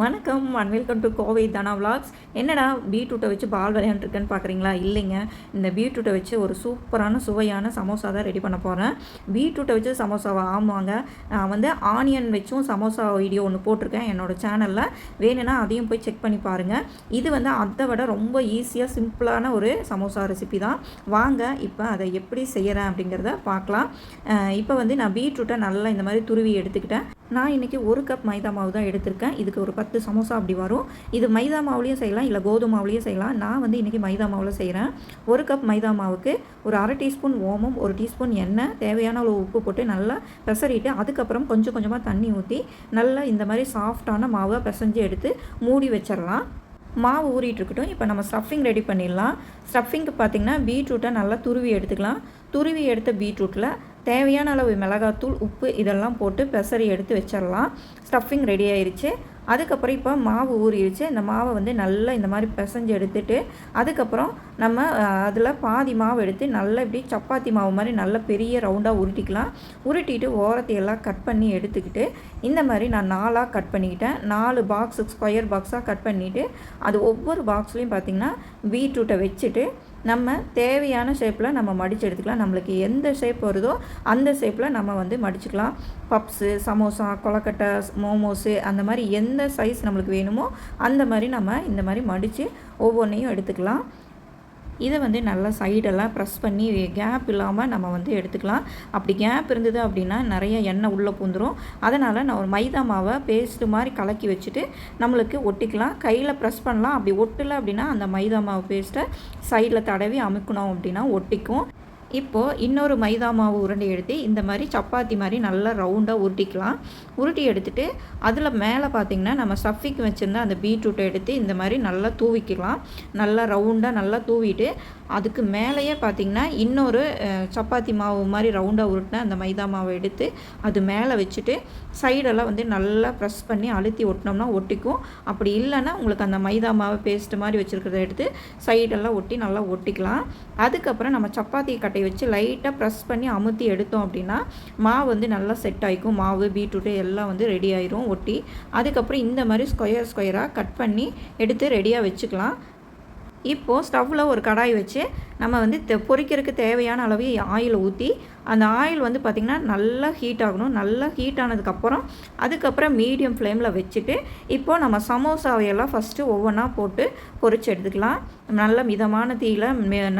வணக்கம் and welcome to Kovai Dhana vlogs. என்னடா பீட்ரூட்டை வச்சு பால் விளையாண்டுருக்கேன்னு பார்க்குறீங்களா இல்லைங்க. இந்த பீட்ரூட்டை வச்சு ஒரு சூப்பரான சுவையான சமோசா தான் ரெடி பண்ண போகிறேன் பீட்ரூட்டை வச்சு சமோசாவை ஆமாங்க. நான் வந்து ஆனியன் வச்சும் சமோசா வீடியோ ஒன்று போட்டிருக்கேன் என்னோட சேனலில் வேணும்னா அதையும் போய் செக் பண்ணி பாருங்கள் இது வந்து அதை விட ரொம்ப ஈஸியாக சிம்பிளான ஒரு சமோசா ரெசிபி தான். வாங்க இப்போ அதை எப்படி செய்கிறேன் அப்படிங்கிறத பார்க்கலாம். இப்போ வந்து நான் பீட்ரூட்டை நல்லா இந்த மாதிரி துருவி எடுத்துக்கிட்டேன். நான் இன்றைக்கி ஒரு கப் மைதா மாவு தான் எடுத்திருக்கேன். இதுக்கு ஒரு பத்து பத்து சமோசா அப்படி வரும். இது மைதா மாவுலேயும் செய்யலாம் இல்லை கோதுமை மாவுலேயும் செய்யலாம். நான் வந்து இன்றைக்கி மைதா மாவில் செய்கிறேன் ஒரு கப் மைதா மாவுக்கு ஒரு அரை டீஸ்பூன் ஓமம் ஒரு டீஸ்பூன் எண்ணெய் தேவையான அளவு உப்பு போட்டு நல்லா பெசறிட்டு அதுக்கப்புறம் கொஞ்சம் கொஞ்சமாக தண்ணி ஊற்றி நல்லா இந்த மாதிரி சாஃப்டான மாவை பிசைஞ்சு எடுத்து மூடி வச்சிடலாம். மாவு ஊறிட்டு இருக்கட்டும். இப்போ நம்ம ஸ்டஃபிங் ரெடி பண்ணிடலாம். ஸ்டஃபிங்க்கு பார்த்திங்கன்னா பீட்ரூட்டை நல்லா துருவி எடுத்துக்கலாம். துருவி எடுத்த பீட்ரூட்டில் தேவையான அளவு மிளகாத்தூள் உப்பு இதெல்லாம் போட்டு பெசரி எடுத்து வச்சிடலாம். ஸ்டஃபிங் ரெடி ஆயிடுச்சு அதுக்கப்புறம் இப்போ மாவு ஊறிடுச்சு. இந்த மாவை வந்து நல்லா இந்த மாதிரி பிசைஞ்சு எடுத்துட்டு அதுக்கப்புறம் நம்ம அதில் பாதி மாவு எடுத்து நல்லா இப்படி சப்பாத்தி மாவு மாதிரி நல்ல பெரிய ரவுண்டாக உருட்டிக்கலாம். உருட்டிட்டு ஓரத்தையெல்லாம் கட் பண்ணி எடுத்துக்கிட்டு இந்த மாதிரி நான் நாலாக கட் பண்ணிக்கிட்டேன். நாலு பாக்ஸ் ஸ்கொயர் பாக்ஸாக கட் பண்ணிவிட்டு அது ஒவ்வொரு பாக்ஸ்லேயும் பார்த்திங்கன்னா பீட்ரூட்டை வச்சுட்டு நம்ம தேவையான ஷேப்பில் நம்ம மடித்து எடுத்துக்கலாம். நம்மளுக்கு எந்த ஷேப் வருதோ அந்த ஷேப்பில் நம்ம வந்து மடிச்சுக்கலாம். பப்ஸு சமோசா கொலக்கட்டை மோமோஸு அந்த மாதிரி எந்த சைஸ் நம்மளுக்கு வேணுமோ அந்த மாதிரி நம்ம இந்த மாதிரி மடித்து ஒவ்வொன்றையும் எடுத்துக்கலாம். இதை வந்து நல்லா சைடெல்லாம் ப்ரெஸ் பண்ணி கேப் இல்லாமல் நம்ம வந்து எடுத்துக்கலாம். அப்படி கேப் இருந்தது அப்படின்னா நிறைய எண்ணெய் உள்ளே பூந்துடும் அதனால் நான் ஒரு மைதா மாவை பேஸ்ட்டு மாதிரி கலக்கி வச்சுட்டு நம்மளுக்கு ஒட்டிக்கலாம். கையில் ப்ரெஸ் பண்ணலாம். அப்படி ஒட்டலை அப்படின்னா அந்த மைதா மாவு பேஸ்ட்டை சைடில் தடவி அமுக்கணும் அப்படின்னா ஒட்டிக்கும். இப்போது இன்னொரு மைதா மாவு உருண்டை எடுத்து இந்த மாதிரி சப்பாத்தி மாதிரி நல்லா ரவுண்டாக உருட்டிக்கலாம். உருட்டி எடுத்துட்டு அதில் மேலே பார்த்திங்கன்னா நம்ம ஸ்டஃபிங் வச்சுருந்த அந்த பீட்ரூட்டை எடுத்து இந்த மாதிரி நல்லா தூவிக்கலாம். நல்லா ரவுண்டாக நல்லா தூவிட்டு அதுக்கு மேலேயே பார்த்திங்கன்னா இன்னொரு சப்பாத்தி மாவு மாதிரி ரவுண்டாக உருட்டின அந்த மைதா மாவை எடுத்து அது மேலே வச்சுட்டு சைடெல்லாம் வந்து நல்லா ப்ரெஸ் பண்ணி அழுத்தி ஒட்டினோம்னா ஒட்டிக்கும். அப்படி இல்லைன்னா உங்களுக்கு அந்த மைதா மாவு பேஸ்ட் மாதிரி வச்சுருக்கிறத எடுத்து சைடெல்லாம் ஒட்டி நல்லா ஒட்டிக்கலாம். அதுக்கப்புறம் நம்ம சப்பாத்தி கட்டை வச்சு லைட்டாக ப்ரெஸ் பண்ணி அமுத்தி எடுத்தோம் அப்படின்னா மாவு வந்து நல்லா செட் ஆகிக்கும் மாவு பீட்ரூட்டு எல்லாம் வந்து ரெடி ஆயிரும் ஒட்டி. அதுக்கப்புறம் இந்த மாதிரி ஸ்கொயர் ஸ்கொயராக கட் பண்ணி எடுத்து ரெடியாக வச்சுக்கலாம். இப்போது ஸ்டவ்வில் ஒரு கடாய் வச்சு நம்ம வந்து பொறிக்கிறதுக்கு பொரிக்கிறதுக்கு தேவையான அளவு ஆயில் ஊற்றி அந்த ஆயில் வந்து பார்த்திங்கன்னா நல்லா ஹீட் ஆகணும். நல்லா ஹீட் ஆனதுக்கப்புறம் அதுக்கப்புறம் மீடியம் ஃப்ளேமில் வச்சுட்டு இப்போது நம்ம சமோசாவையெல்லாம் ஃபஸ்ட்டு ஒவ்வொன்றா போட்டு பொரிச்சு எடுத்துக்கலாம். நல்ல மிதமான தீயில்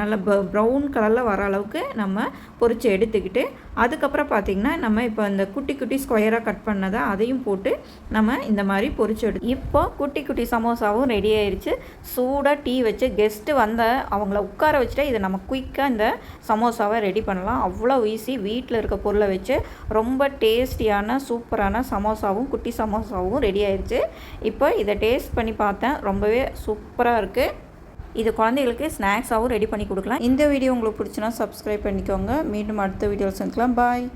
நல்ல ப்ரௌன் கலரில் வர அளவுக்கு நம்ம பொரிச்சு எடுத்துக்கிட்டு அதுக்கப்புறம் பார்த்திங்கன்னா நம்ம இப்போ இந்த குட்டி குட்டி ஸ்கொயராக கட் பண்ணதை அதையும் போட்டு நம்ம இந்த மாதிரி பொறிச்சு எடு இப்போ குட்டி குட்டி சமோசாவும் ரெடி ஆயிடுச்சு சூடாக டீ வச்சு கெஸ்ட்டு வந்த அவங்கள உட்கார வச்சுட்டு இதை நம்ம குயிக்காக இந்த சமோசாவை ரெடி பண்ணலாம். அவ்வளோ ஈஸி வீட்டில் இருக்க பொருளை வச்சு ரொம்ப டேஸ்டியான சூப்பரான சமோசாவும் குட்டி சமோசாவும் ரெடி ஆயிடுச்சு இப்போ இதை டேஸ்ட் பண்ணி பார்த்தேன். ரொம்பவே சூப்பராக இருக்குது இது குழந்தைகளுக்கு ஸ்நாக்ஸாகவும் ரெடி பண்ணி கொடுக்கலாம். இந்த வீடியோ உங்களுக்கு பிடிச்சினா சப்ஸ்கிரைப் பண்ணிக்கோங்க. மீண்டும் அடுத்த வீடியோவில் சந்திக்கலாம். பாய்